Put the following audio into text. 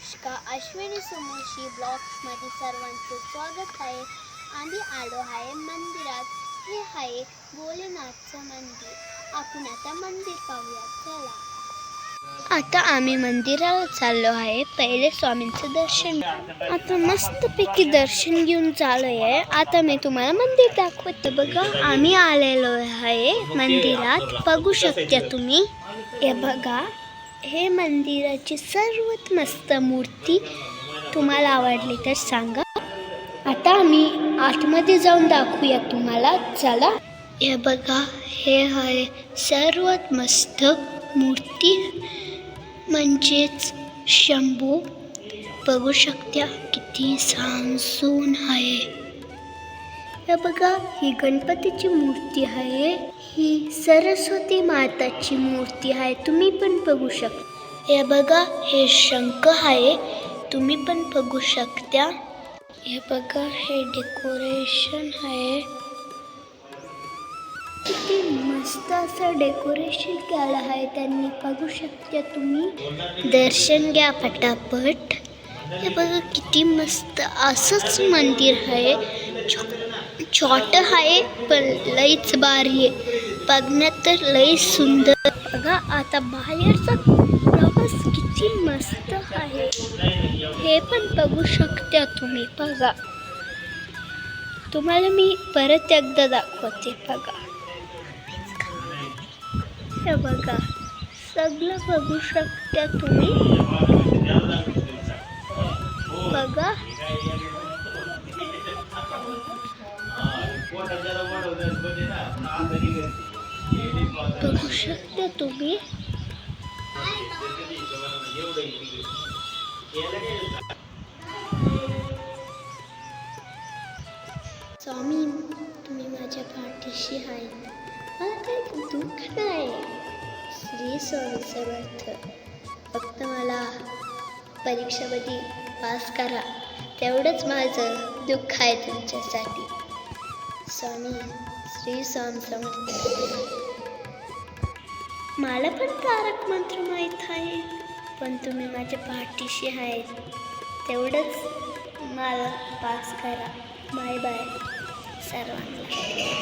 अनुष्का अश्विनी सुमोशी ब्लॉग्समध्ये सर्वांचं स्वागत आहे. आम्ही आलो आहे मंदिरात. हे आहे भोलेनाथचं मंदिर. आपण आता मंदिर पाहूया. चला. आता आम्ही मंदिराला चाललो आहे. पहिले स्वामींचं दर्शन आता मस्तपैकी दर्शन घेऊन चालू आहे आता मी तुम्हाला मंदिर दाखवते बघा. आम्ही आलेलो आहे मंदिरात. बघू शकता तुम्ही. हे बघा. हे मंदिराची सर्वात मस्त मूर्ती तुम्हाला आवडली तर सांगा. आता आम्ही आतमध्ये जाऊन दाखवूया तुम्हाला. चला. हे बघा हे आहे सर्वात मस्त मूर्ती. म्हणजेच शंभू. बघू शकता किती सांसून आहे. हे बघा ही गणपतीची मूर्ती आहे. ही सरस्वती माताची मूर्ती आहे. तुम्ही पण बघू शकता. हे बघा हे शंख आहे. तुम्ही पण बघू शकता. हे बघा हे डेकोरेशन आहे. किती मस्त असं डेकोरेशन केलं आहे. त्यांनी बघू शकता तुम्ही. दर्शन घ्या पटापट हे बघा किती मस्त असंच मंदिर आहे. छोटं आहे पण लईच भारी आहे. बघण्यात तर लई सुंदर बघा आता बाहेरचा प्रवास किती मस्त आहे. हे पण बघू शकता तुम्ही बघा. तुम्हाला मी परत एकदा दाखवते बघा. हे बघा सगळं बघू शकता तुम्ही. बघा. बघू शकता तुम्ही. स्वामी तुम्ही माझ्या पाठीशी आहेत मला काही दुःख नाही. श्री स्वामी समर्थ. फक्त मला परीक्षेमध्ये पास करा. तेवढंच माझं दुःख आहे तुमच्यासाठी. स्वामी श्री स्वामी मला पण तारक मंत्र माहीत आहे पण तुम्ही माझ्या पाठीशी आहेत. तेवढंच मला पास करा. बाय बाय सर्वांना.